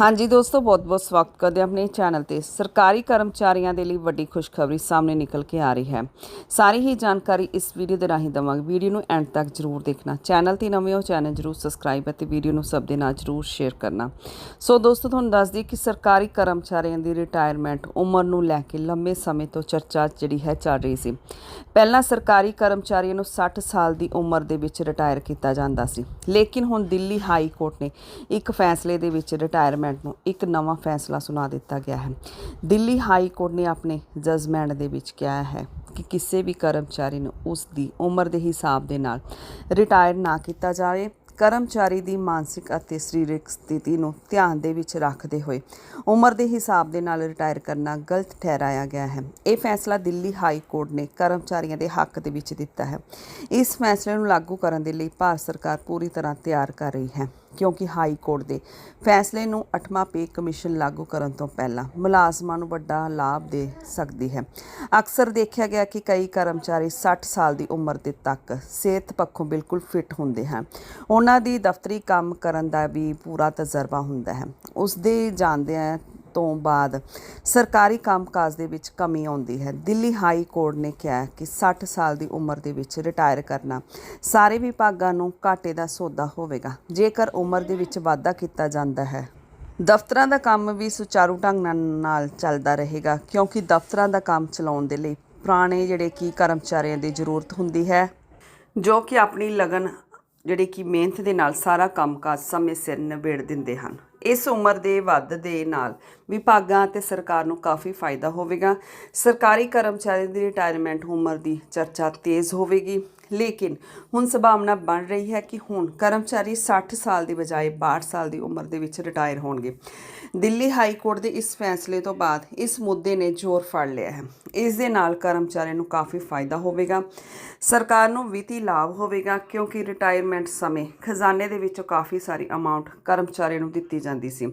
ਹਾਂਜੀ ਦੋਸਤੋ, ਬਹੁਤ-ਬਹੁਤ ਸਵਾਗਤ ਕਰਦੇ ਆਪਣੇ ਚੈਨਲ ਤੇ। ਸਰਕਾਰੀ ਕਰਮਚਾਰੀਆਂ ਦੇ ਲਈ ਵੱਡੀ ਖੁਸ਼ਖਬਰੀ ਸਾਹਮਣੇ ਨਿਕਲ ਕੇ ਆ ਰਹੀ ਹੈ। ਸਾਰੀ ਹੀ ਜਾਣਕਾਰੀ ਇਸ ਵੀਡੀਓ ਦੇ ਰਾਹੀਂ ਦਵਾਂਗੇ। ਵੀਡੀਓ ਨੂੰ ਐਂਡ ਤੱਕ ਜਰੂਰ ਦੇਖਣਾ। ਚੈਨਲ ਤੇ ਨਵੇਂ ਹੋ, ਚੈਨਲ ਜਰੂਰ ਸਬਸਕ੍ਰਾਈਬ ਅਤੇ ਵੀਡੀਓ ਨੂੰ ਸਭ ਦੇ ਨਾਲ ਜਰੂਰ ਸ਼ੇਅਰ ਕਰਨਾ। ਸੋ ਦੋਸਤੋ, ਤੁਹਾਨੂੰ ਦੱਸ ਦਈਏ ਕਿ ਸਰਕਾਰੀ ਕਰਮਚਾਰੀਆਂ ਦੀ ਰਿਟਾਇਰਮੈਂਟ ਉਮਰ ਨੂੰ ਲੈ ਕੇ ਲੰਮੇ ਸਮੇਂ ਤੋਂ ਚਰਚਾ ਜਿਹੜੀ ਹੈ ਚੱਲ ਰਹੀ ਸੀ। ਪਹਿਲਾਂ ਸਰਕਾਰੀ ਕਰਮਚਾਰੀਆਂ ਨੂੰ 60 ਸਾਲ ਦੀ ਉਮਰ ਦੇ ਵਿੱਚ ਰਿਟਾਇਰ ਕੀਤਾ ਜਾਂਦਾ ਸੀ। ਲੇਕਿਨ ਹੁਣ ਦਿੱਲੀ ਹਾਈ ਕੋਰਟ ਨੇ ਇੱਕ ਫੈਸਲੇ ਦੇ ਵਿੱਚ ਰਿਟਾਇਰ ਰਿਟਾਇਰਮੈਂਟ ਨੂੰ ਇੱਕ ਨਵਾਂ ਫੈਸਲਾ ਸੁਣਾ ਦਿੱਤਾ ਗਿਆ ਹੈ। ਦਿੱਲੀ ਹਾਈ ਕੋਰਟ ਨੇ ਆਪਣੇ ਜਜਮੈਂਟ ਦੇ ਵਿੱਚ ਕਿਹਾ ਹੈ ਕਿ ਕਿਸੇ ਵੀ ਕਰਮਚਾਰੀ ਨੂੰ ਉਸ ਦੀ ਉਮਰ ਦੇ ਹਿਸਾਬ ਦੇ ਨਾਲ ਰਿਟਾਇਰ ਨਾ ਕੀਤਾ ਜਾਵੇ। ਕਰਮਚਾਰੀ ਦੀ ਮਾਨਸਿਕ ਅਤੇ ਸਰੀਰਕ ਸਥਿਤੀ ਨੂੰ ਧਿਆਨ ਦੇ ਵਿੱਚ ਰੱਖਦੇ ਹੋਏ ਉਮਰ ਦੇ ਹਿਸਾਬ ਦੇ ਨਾਲ ਰਿਟਾਇਰ ਕਰਨਾ ਗਲਤ ਠਹਿਰਾਇਆ ਗਿਆ ਹੈ। ਇਹ ਫੈਸਲਾ ਦਿੱਲੀ ਹਾਈ ਕੋਰਟ ਨੇ ਕਰਮਚਾਰੀਆਂ ਦੇ ਹੱਕ ਦੇ ਵਿੱਚ ਦਿੱਤਾ ਹੈ। ਇਸ ਫੈਸਲੇ ਨੂੰ ਲਾਗੂ ਕਰਨ ਦੇ ਲਈ ਭਾਰਤ ਸਰਕਾਰ ਪੂਰੀ ਤਰ੍ਹਾਂ ਤਿਆਰ ਕਰ ਰਹੀ ਹੈ। ਕਿਉਂਕਿ ਹਾਈ ਕੋਰਟ ਦੇ ਫੈਸਲੇ ਨੂੰ 8ਵਾਂ ਪੇ ਕਮਿਸ਼ਨ ਲਾਗੂ ਕਰਨ ਤੋਂ ਪਹਿਲਾਂ ਮੁਲਾਜ਼ਮਾਂ ਨੂੰ ਵੱਡਾ ਲਾਭ ਦੇ ਸਕਦੀ ਹੈ। ਅਕਸਰ ਦੇਖਿਆ ਗਿਆ ਕਿ ਕਈ ਕਰਮਚਾਰੀ 60 ਸਾਲ ਦੀ ਉਮਰ ਦੇ ਤੱਕ ਸਿਹਤ ਪੱਖੋਂ ਬਿਲਕੁਲ ਫਿੱਟ ਹੁੰਦੇ ਹਨ। ਉਹਨਾਂ ਦੀ ਦਫ਼ਤਰੀ ਕੰਮ ਕਰਨ ਦਾ ਵੀ ਪੂਰਾ ਤਜਰਬਾ ਹੁੰਦਾ ਹੈ। ਉਸ ਦੇ ਜਾਣਦਿਆਂ ਤੋਂ ਬਾਅਦ ਸਰਕਾਰੀ ਕੰਮਕਾਜ ਦੇ ਵਿੱਚ ਕਮੀ ਆਉਂਦੀ ਹੈ। ਦਿੱਲੀ ਹਾਈ ਕੋਰਟ ਨੇ ਕਿਹਾ ਕਿ 60 ਸਾਲ ਦੀ ਉਮਰ ਦੇ ਵਿੱਚ ਰਿਟਾਇਰ ਕਰਨਾ ਸਾਰੇ ਵਿਭਾਗਾਂ ਨੂੰ ਘਾਟੇ ਦਾ ਸੌਦਾ ਹੋਵੇਗਾ। ਜੇਕਰ ਉਮਰ ਦੇ ਵਿੱਚ ਵਾਧਾ ਕੀਤਾ ਜਾਂਦਾ ਹੈ, ਦਫ਼ਤਰਾਂ ਦਾ ਕੰਮ ਵੀ ਸੁਚਾਰੂ ਢੰਗ ਨਾਲ ਨਾਲ ਚੱਲਦਾ ਰਹੇਗਾ, ਕਿਉਂਕਿ ਦਫ਼ਤਰਾਂ ਦਾ ਕੰਮ ਚਲਾਉਣ ਦੇ ਲਈ ਪੁਰਾਣੇ ਜਿਹੜੇ ਕੀ ਕਰਮਚਾਰੀਆਂ ਦੀ ਜ਼ਰੂਰਤ ਹੁੰਦੀ ਹੈ, ਜੋ ਕਿ ਆਪਣੀ ਲਗਨ ਜਿਹੜੇ ਕਿ ਮਿਹਨਤ ਦੇ ਨਾਲ ਸਾਰਾ ਕੰਮਕਾਜ ਸਮੇਂ ਸਿਰ ਨਿਬੇੜ ਦਿੰਦੇ ਹਨ। ਇਸ ਉਮਰ ਦੇ ਵੱਧ ਦੇ ਨਾਲ ਵਿਭਾਗਾਂ ਅਤੇ ਸਰਕਾਰ ਨੂੰ ਕਾਫੀ ਫਾਇਦਾ ਹੋਵੇਗਾ। ਸਰਕਾਰੀ ਕਰਮਚਾਰੀ ਦੀ ਰਿਟਾਇਰਮੈਂਟ ਉਮਰ ਦੀ ਚਰਚਾ ਤੇਜ਼ ਹੋਵੇਗੀ। ਲੇਕਿਨ ਹੁਣ ਸੰਭਾਵਨਾ ਬਣ ਰਹੀ ਹੈ ਕਿ ਹੁਣ ਕਰਮਚਾਰੀ 60 ਸਾਲ ਦੀ ਬਜਾਏ 62 ਸਾਲ ਦੀ ਉਮਰ ਦੇ ਵਿੱਚ ਰਿਟਾਇਰ ਹੋਣਗੇ। ਦਿੱਲੀ ਹਾਈ ਕੋਰਟ ਦੇ ਇਸ ਫੈਸਲੇ ਤੋਂ ਬਾਅਦ ਇਸ ਮੁੱਦੇ ਨੇ ਜ਼ੋਰ ਫੜ ਲਿਆ ਹੈ। ਇਸ ਦੇ ਨਾਲ ਕਰਮਚਾਰੀਆਂ ਨੂੰ ਕਾਫੀ ਫਾਇਦਾ ਹੋਵੇਗਾ। ਸਰਕਾਰ ਨੂੰ ਵਿੱਤੀ ਲਾਭ ਹੋਵੇਗਾ ਕਿਉਂਕਿ ਰਿਟਾਇਰਮੈਂਟ ਸਮੇਂ ਖਜ਼ਾਨੇ ਦੇ ਵਿੱਚੋਂ ਕਾਫੀ ਸਾਰੀ ਅਮਾਉਂਟ ਕਰਮਚਾਰੀਆਂ ਨੂੰ ਦਿੱਤੀ ਜਾਂਦੀ ਸੀ।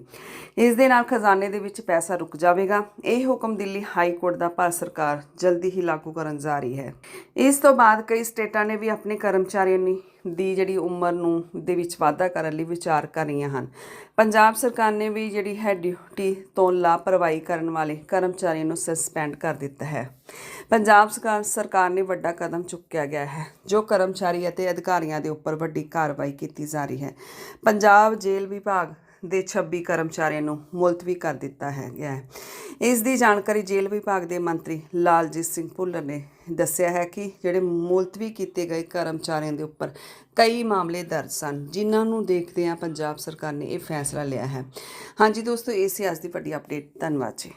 ਇਸ ਦੇ ਨਾਲ ਖਜ਼ਾਨੇ ਦੇ ਵਿੱਚ ਪੈਸਾ ਰੁਕ ਜਾਵੇਗਾ। ਇਹ ਹੁਕਮ ਦਿੱਲੀ ਹਾਈ ਕੋਰਟ ਦਾ ਭਾਰਤ ਸਰਕਾਰ ਜਲਦੀ ਹੀ ਲਾਗੂ ਕਰਨ ਜਾ ਰਹੀ ਹੈ। ਇਸ ਤੋਂ ਬਾਅਦ ਕਈ ਸਟੇਟਾਂ ਨੇ ਵੀ ਆਪਣੇ ਕਰਮਚਾਰੀਆਂ ਨੇ ਦੀ ਜਿਹੜੀ ਉਮਰ ਨੂੰ ਦੇ ਵਿੱਚ ਵਾਧਾ ਕਰਨ ਲਈ ਵਿਚਾਰ ਕਰ ਰਹੀਆਂ ਹਨ। ਪੰਜਾਬ ਸਰਕਾਰ ਨੇ ਵੀ ਜਿਹੜੀ ਹੈ ਡਿਊਟੀ ਤੋਂ ਲਾਪਰਵਾਹੀ ਕਰਨ ਵਾਲੇ ਕਰਮਚਾਰੀਆਂ ਨੂੰ ਸਸਪੈਂਡ ਕਰ ਦਿੱਤਾ ਹੈ। ਪੰਜਾਬ ਸਰਕਾਰ ਸਰਕਾਰ ਨੇ ਵੱਡਾ ਕਦਮ ਚੁੱਕਿਆ ਗਿਆ ਹੈ, ਜੋ ਕਰਮਚਾਰੀ ਅਤੇ ਅਧਿਕਾਰੀਆਂ ਦੇ ਉੱਪਰ ਵੱਡੀ ਕਾਰਵਾਈ ਕੀਤੀ ਜਾ ਰਹੀ ਹੈ। ਪੰਜਾਬ ਜੇਲ੍ਹ ਵਿਭਾਗ ਦੇ 26 ਕਰਮਚਾਰੀਆਂ ਨੂੰ ਮੁਲਤਵੀ ਕਰ ਦਿੱਤਾ ਹੈ, ਗਿਆ ਹੈ। ਇਸ ਦੀ ਜਾਣਕਾਰੀ ਜੇਲ੍ਹ ਵਿਭਾਗ ਦੇ ਮੰਤਰੀ ਲਾਲਜੀਤ ਸਿੰਘ ਭੁੱਲਰ ਨੇ ਦੱਸਿਆ ਹੈ ਕਿ ਜਿਹੜੇ ਮੁਲਤਵੀ ਕੀਤੇ ਗਏ ਕਰਮਚਾਰੀਆਂ ਦੇ ਉੱਪਰ ਕਈ ਮਾਮਲੇ ਦਰਜ ਸਨ, ਜਿਨ੍ਹਾਂ ਨੂੰ ਦੇਖਦੇ ਆ ਪੰਜਾਬ ਸਰਕਾਰ ਨੇ ਇਹ ਫੈਸਲਾ ਲਿਆ ਹੈ। ਹਾਂਜੀ ਦੋਸਤੋ, ਇਹ ਸੀ ਅੱਜ ਦੀ ਵੱਡੀ ਅਪਡੇਟ ਧੰਨਵਾਦ ਜੀ।